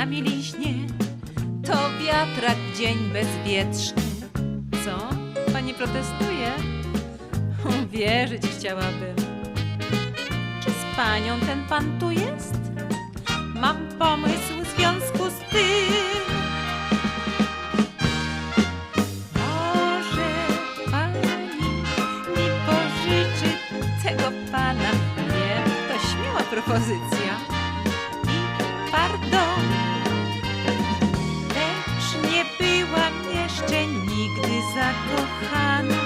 na mieliźnie, to wiatrak dzień bezwietrzny. Co? Pani protestuje? Wierzyć chciałabym. Czy z panią ten pan tu jest? Mam pomysł w związku z tym. Może pani mi pożyczy tego pana? Nie, to śmiała propozycja. Nigdy zakochana.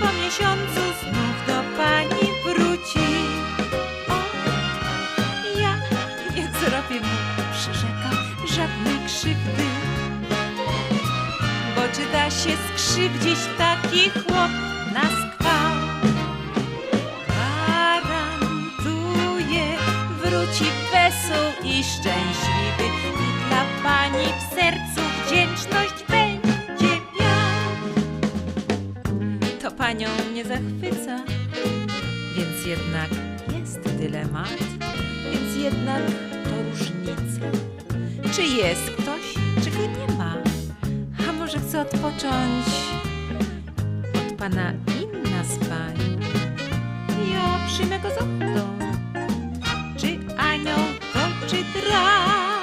Po miesiącu znów do pani wróci. O, ja nie zrobię mu, przyrzekam, żadnej krzywdy. Bo czy da się skrzywdzić taki chłop na skwał? Gwarantuję, wróci wesoł i szczęśliwy i dla pani w sercu wdzięczność nie zachwyca, więc jednak jest dylemat, więc jednak to różnica. Czy jest ktoś, czy go nie ma? A może chce odpocząć od pana inna z pań? Ja przyjmę go z ochotą. Czy anioł to, czy drań?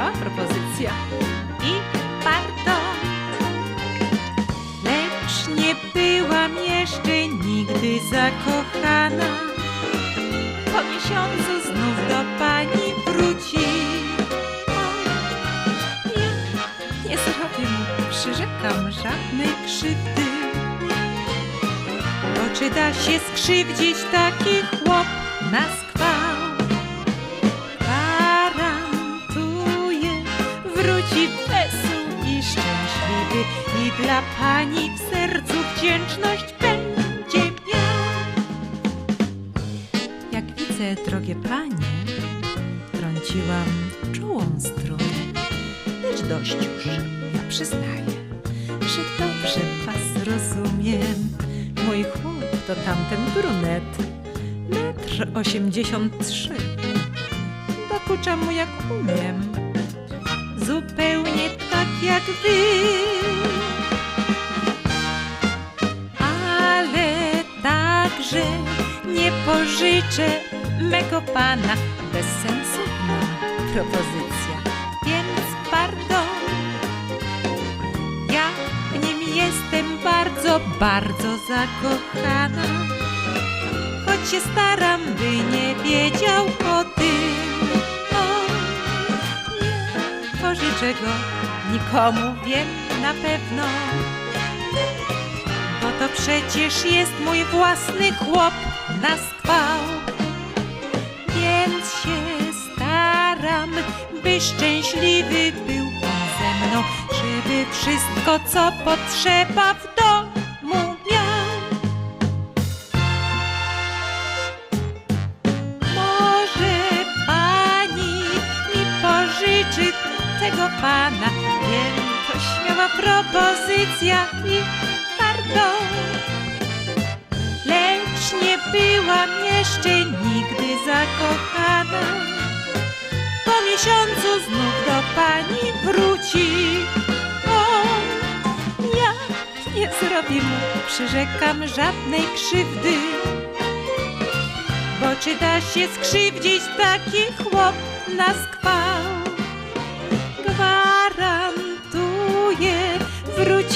Śmiała propozycja. I pardon, lecz nie byłam jeszcze nigdy zakochana. Po miesiącu znów do pani wróci. Ja nie zrobię mu, przyrzekam, żadnej krzywdy. Bo czy da się skrzywdzić taki chłop na skwał? Wróci wesoł i szczęśliwy i dla pani w sercu wdzięczność będzie miał. Jak widzę, drogie panie, trąciłam czułą strunę, lecz dość już, ja przyznaję, że dobrze was rozumiem. Mój chłop to tamten brunet, metr osiemdziesiąt trzy. Dokuczam mu jak umiem, zupełnie tak jak wy. Ale także nie pożyczę mego pana. Bezsensowna propozycja, więc pardon. Ja w nim jestem bardzo, bardzo zakochana. Choć się staram, by nie wiedział o tym. Nie pożyczę go nikomu, wiem na pewno. Bo to przecież jest mój własny chłop na skwał. Więc się staram, by szczęśliwy był ze mną, żeby wszystko, co potrzeba w domu pana? Wiem, to śmiała propozycja i pardon. Lecz nie byłam jeszcze nigdy zakochana. Po miesiącu znów do pani wróci. O, ja nie zrobię mu, przyrzekam, żadnej krzywdy. Bo czy da się skrzywdzić taki chłop na skwał?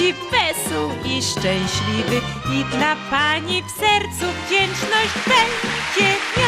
Wróci wesoł i szczęśliwy i dla pani w sercu wdzięczność będzie miał.